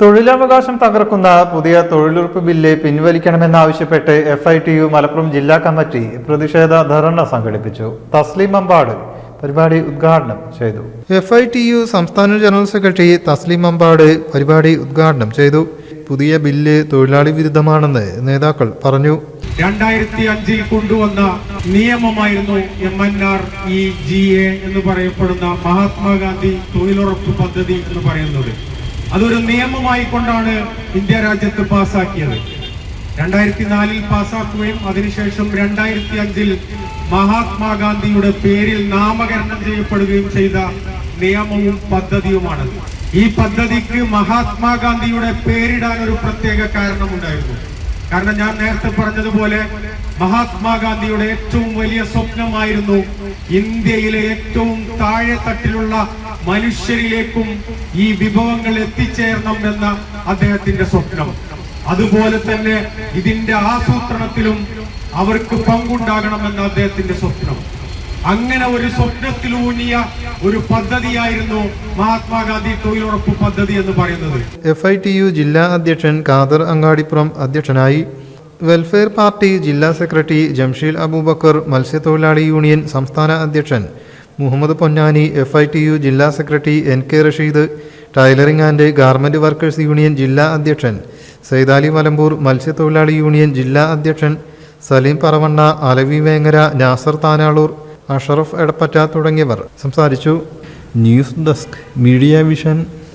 തൊഴിലവകാശം തകർക്കുന്ന പുതിയ തൊഴിലുറപ്പ് bill പിൻവലിക്കണമെന്നാവശ്യപ്പെട്ട് F I T U Malappuram ജില്ലാ കമ്മിറ്റി പ്രതിഷേധ ധർണ സംഘടിപ്പിച്ചു. തസ്ലിം അമ്പാട് പരിപാടി ഉദ്ഘാടനം ചെയ്തു. എഫ് ഐ ടി യു സംസ്ഥാന ജനറൽ സെക്രട്ടറി തസ്ലിം അമ്പാട് പരിപാടി ഉദ്ഘാടനം ചെയ്തു. പുതിയ ബില്ല് തൊഴിലാളി വിരുദ്ധമാണെന്ന് നേതാക്കൾ പറഞ്ഞു. രണ്ടായിരത്തി അഞ്ചിൽ കൊണ്ടുവന്ന നിയമമായിരുന്നു M N R E G A എന്ന് പറയപ്പെടുന്ന മഹാത്മാഗാന്ധി തൊഴിലുറപ്പ് പദ്ധതി എന്ന് പറയുന്നത്. അതൊരു നിയമമായി കൊണ്ടാണ് ഇന്ത്യ രാജ്യത്ത് പാസാക്കിയത്. രണ്ടായിരത്തി നാലിൽ പാസാക്കുകയും അതിനുശേഷം രണ്ടായിരത്തി അഞ്ചിൽ മഹാത്മാഗാന്ധിയുടെ പേരിൽ നാമകരണം ചെയ്യപ്പെടുകയും ചെയ്ത നിയമവും പദ്ധതിയുമാണ്. ഈ പദ്ധതിക്ക് മഹാത്മാഗാന്ധിയുടെ പേരിടാൻ ഒരു പ്രത്യേക കാരണമുണ്ടായിരുന്നു. കാരണം ഞാൻ നേരത്തെ പറഞ്ഞതുപോലെ മഹാത്മാഗാന്ധിയുടെ ഏറ്റവും വലിയ സ്വപ്നമായിരുന്നു ഇന്ത്യയിലെ ഏറ്റവും താഴെ തട്ടിലുള്ള മനുഷ്യരിലേക്കും ഈ വിഭവങ്ങൾ എത്തിച്ചേരണം എന്ന അദ്ദേഹത്തിന്റെ സ്വപ്നം. അതുപോലെ തന്നെ ഇതിന്റെ ആസൂത്രണത്തിലും അവർക്ക് പങ്കുണ്ടാകണമെന്ന അദ്ദേഹത്തിന്റെ സ്വപ്നം. അങ്ങനെ ഒരു സ്വപ്നത്തിലൂന്നിയ ഒരു പദ്ധതിയായിരുന്നു മഹാത്മാഗാന്ധി തൊഴിലുറപ്പ് പദ്ധതി എന്ന് പറയുന്നത്. എഫ് ഐ ടി യു ജില്ലാ അധ്യക്ഷൻ ഖാദർ അങ്ങാടിപ്പുറം അധ്യക്ഷനായി വെൽഫെയർ പാർട്ടി ജില്ലാ സെക്രട്ടറി ജംഷീൽ അബൂബക്കർ മത്സ്യത്തൊഴിലാളി യൂണിയൻ സംസ്ഥാന അധ്യക്ഷൻ Muhammad Ponnani F I T U ജില്ലാ secretary N K Rasheed tailoring and garment workers union ജില്ലാ അധ്യക്ഷൻ സൈതാലി മലമ്പൂർ മത്സ്യത്തൊഴിലാളി യൂണിയൻ ജില്ലാ അധ്യക്ഷൻ സലീം പറവണ്ണ അലവി വേങ്ങര നാസർ താനാളൂർ അഷറഫ് എടപ്പറ്റ തുടങ്ങിയവർ സംസാരിച്ചു. News desk media vision